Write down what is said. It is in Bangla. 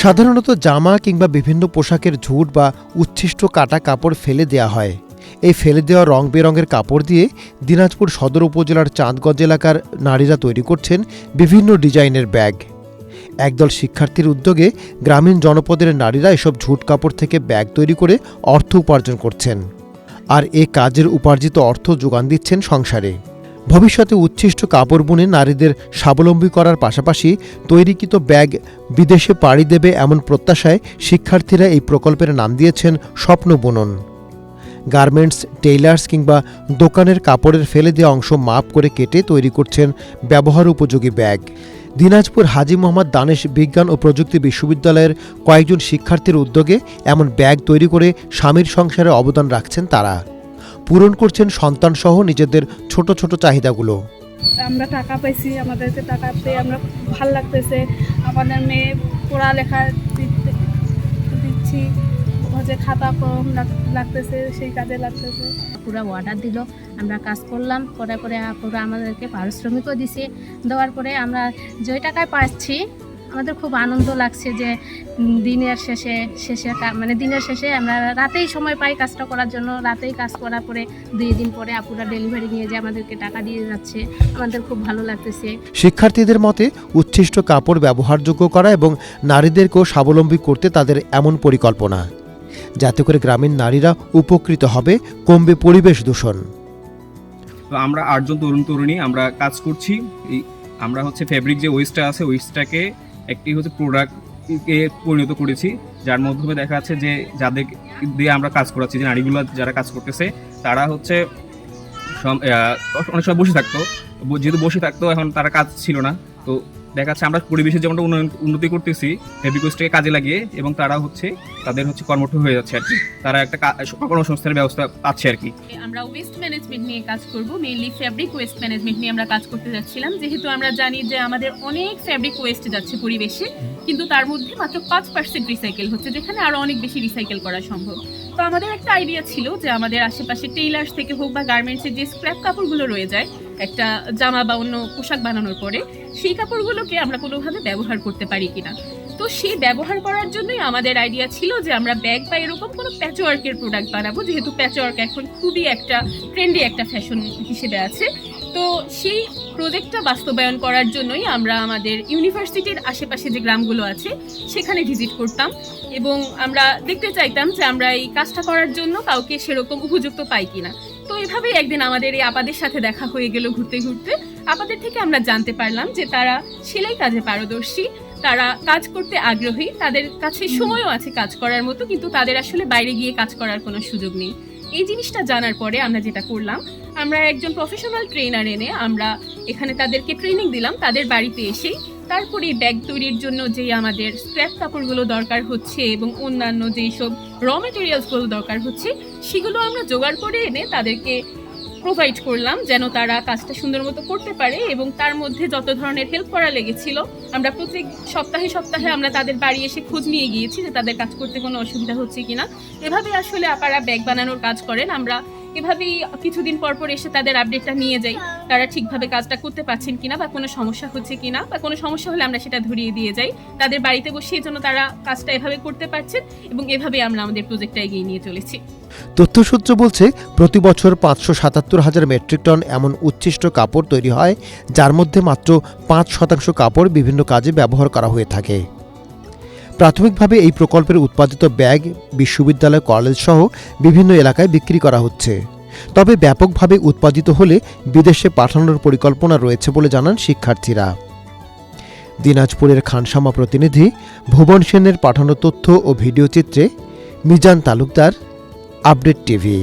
সাধারণত জামা কিংবা বিভিন্ন পোশাকের ঝুট বা উচ্ছিষ্ট কাটা কাপড় ফেলে দেওয়া হয়। এই ফেলে দেওয়া রং বেরঙের কাপড় দিয়ে দিনাজপুর সদর উপজেলার চাঁদগঞ্জ এলাকার নারীরা তৈরি করছেন বিভিন্ন ডিজাইনের ব্যাগ। একদল শিক্ষার্থীর উদ্যোগে গ্রামীণ জনপদের নারীরা এসব ঝুট কাপড় থেকে ব্যাগ তৈরি করে অর্থ উপার্জন করছেন। আর এ কাজের উপার্জিত অর্থ যোগান দিচ্ছেন সংসারে। ভবিষ্যতে উচ্ছিষ্ট কাপড় বুনে নারীদের স্বাবলম্বী করার পাশাপাশি তৈরিকৃত ব্যাগ বিদেশে পাড়ি দেবে এমন প্রত্যাশায় শিক্ষার্থীরা এই প্রকল্পের নাম দিয়েছেন স্বপ্ন বুনন। গার্মেন্টস, টেইলার্স কিংবা দোকানের কাপড়ের ফেলে দেওয়া অংশ মাপ করে কেটে তৈরি করছেন ব্যবহার উপযোগী ব্যাগ। দিনাজপুর হাজি মোহাম্মদ দানেশ বিজ্ঞান ও প্রযুক্তি বিশ্ববিদ্যালয়ের কয়েকজন শিক্ষার্থীর উদ্যোগে এমন ব্যাগ তৈরি করে স্বামীর সংসারে অবদান রাখছেন তারা। পূরণ করছেন সন্তানসহ নিজেদের ছোট ছোট চাহিদাগুলো। আমরা টাকা পাইছি আমাদেরকে টাকা পেয়ে আমরা ভালো লাগতেছে। আমাদের মেয়ে পড়ালেখা দিচ্ছি হচ্ছে খাতা লাগ- লাগতেছে সেই কাজে লাগতেছে। পুরো অর্ডার দিল আমরা কাজ করলাম করার পরে পুরো আমাদেরকে পারিশ্রমিকও দিছে। দেওয়ার পরে আমরা যে টাকায় পাচ্ছি আমাদের খুব আনন্দ লাগছে যে দিনের শেষে শেষে মানে দিনের শেষে আমরা রাতেই সময় পাই কাজটা করার জন্য। রাতেই কাজ করার পরে দুই দিন পরে আপুরা ডেলিভারি নিয়ে যে আমাদেরকে টাকা দিয়ে যাচ্ছে আমাদের খুব ভালো লাগতেছে। শিক্ষার্থীদের মতে উচ্ছিষ্ট কাপড় ব্যবহারযোগ্য করা এবং নারীদেরকেও স্বাবলম্বী করতে তাদের এমন পরিকল্পনা। যাতে করে গ্রামীণ নারীরা উপকৃত হবে কমবে পরিবেশ দূষণ। তো আমরা আটজন তরুণ তরুণী আমরা কাজ করছি। এই আমরা হচ্ছে ফেব্রিক যে ওয়েস্টটা আছে ওয়েস্টটাকে একটি হচ্ছে প্রোডাক্টকে পরিণত করেছি, যার মাধ্যমে দেখা যাচ্ছে যে যাদের দিয়ে আমরা কাজ করাচ্ছি, যে নারীগুলো যারা কাজ করতেছে, তারা হচ্ছে অনেক সময় বসে থাকতো, যেহেতু বসে থাকতো, এখন তারা কাজ ছিল না। তো দেখা যাচ্ছে আমরা পরিবেশের যেমনটা উন্নতি করতেছি ফেব্রিক ওয়েস্টটাকে কাজে লাগিয়ে এবং তারা হচ্ছে, তাদের হচ্ছে কর্মঠ হয়ে যাচ্ছে আর কি। তারা একটা কর্মসংস্থানের ব্যবস্থা পাচ্ছে আর কি। আমরা ওয়েস্ট ম্যানেজমেন্ট নিয়ে কাজ করব মেইনলি ফ্যাব্রিক ওয়েস্ট ম্যানেজমেন্ট নিয়ে আমরা কাজ করতে যাচ্ছিলাম। যেহেতু আমরা জানি যে আমাদের অনেক ফ্যাব্রিক ওয়েস্ট যাচ্ছে পরিবেশে, কিন্তু তার মধ্যে মাত্র পাঁচ পার্সেন্ট রিসাইকেল হচ্ছে, যেখানে আরও অনেক বেশি রিসাইকেল করা সম্ভব। তো আমাদের একটা আইডিয়া ছিল যে আমাদের আশেপাশে টেইলার্স থেকে হোক বা গার্মেন্টসের যে স্ক্র্যাপ কাপড়গুলো রয়ে যায়, একটা জামা বা অন্য পোশাক বানানোর পরে সেই কাপড়গুলোকে আমরা কোনোভাবে ব্যবহার করতে পারি কিনা? তো সেই ব্যবহার করার জন্যই আমাদের আইডিয়া ছিল যে আমরা ব্যাগ বা এরকম কোনো প্যাচওয়ার্কের প্রোডাক্ট বানাবো, যেহেতু প্যাচওয়ার্ক এখন খুবই একটা ট্রেন্ডি একটা ফ্যাশন হিসেবে আছে। তো সেই প্রজেক্টটা বাস্তবায়ন করার জন্যই আমরা আমাদের ইউনিভার্সিটির আশেপাশে যে গ্রামগুলো আছে, সেখানে ভিজিট করতাম এবং আমরা দেখতে চাইতাম যে আমরা এই কাজটা করার জন্য কাউকে সেরকম উপযুক্ত পাই কিনা। তো এভাবেই একদিন আমাদের এই আপাদের সাথে দেখা হয়ে গেল ঘুরতে ঘুরতে। আপাদের থেকে আমরা জানতে পারলাম যে তারা সেলাই কাজে পারদর্শী তারা কাজ করতে আগ্রহী তাদের কাছে সময়ও আছে কাজ করার মতো কিন্তু তাদের আসলে বাইরে গিয়ে কাজ করার কোনো সুযোগ নেই। এই জিনিসটা জানার পরে আমরা যেটা করলাম আমরা একজন প্রফেশনাল ট্রেনার এনে আমরা এখানে তাদেরকে ট্রেনিং দিলাম তাদের বাড়িতে এসেই তারপরে ব্যাগ তৈরির জন্য যে আমাদের স্ক্র্যাপ কাপড়গুলো দরকার হচ্ছে এবং অন্যান্য যেই সব র মেটেরিয়ালসগুলো দরকার হচ্ছে সেগুলো আমরা জোগাড় করে এনে তাদেরকে প্রোভাইড করলাম যেন তারা কাজটা সুন্দর মতো করতে পারে এবং তার মধ্যে যত ধরনের হেল্প করা লেগেছিল, আমরা প্রত্যেক সপ্তাহে সপ্তাহে আমরা তাদের বাড়ি এসে খোঁজ নিয়ে গিয়েছি যে তাদের কাজ করতে কোনো অসুবিধা হচ্ছে কিনা। এভাবে আসলে আপারা ব্যাগ বানানোর কাজ করেন। আমরা এভাবেই কিছুদিন পর পর এসে তাদের আপডেটটা নিয়ে যাই। তারা ঠিকভাবে কাজটা করতে পারছেন কিনা বা কোনো সমস্যা হচ্ছে কিনা বা কোনো সমস্যা হলে আমরা সেটা ধরিয়ে দিয়ে যাই। তাদের বাড়িতে বসে এই জন্য তারা কাজটা এভাবে করতে পারছেন এবং এভাবে আমরা আমাদের প্রজেক্টটা এগিয়ে নিয়ে চলেছি। তথ্যসূত্র বলছে, প্রতি বছর পাঁচশো সাতাত্তর হাজার মেট্রিক টন এমন উচ্ছিষ্ট কাপড় তৈরি হয়, যার মধ্যে মাত্র পাঁচ শতাংশ কাপড় বিভিন্ন কাজে ব্যবহার করা হয়ে থাকে। প্রাথমিকভাবে এই প্রকল্পের উৎপাদিত ব্যাগ, বিশ্ববিদ্যালয়, কলেজ সহ বিভিন্ন এলাকায় বিক্রি করা হচ্ছে। তবে ব্যাপকভাবে উৎপাদিত হলে বিদেশে পাঠানোর পরিকল্পনা রয়েছে বলে জানান শিক্ষার্থীরা। দিনাজপুরের খানসামা প্রতিনিধি ভুবন সেনের পাঠানো তথ্য ও ভিডিও চিত্রে মিজান তালুকদার, আপডেট টিভি।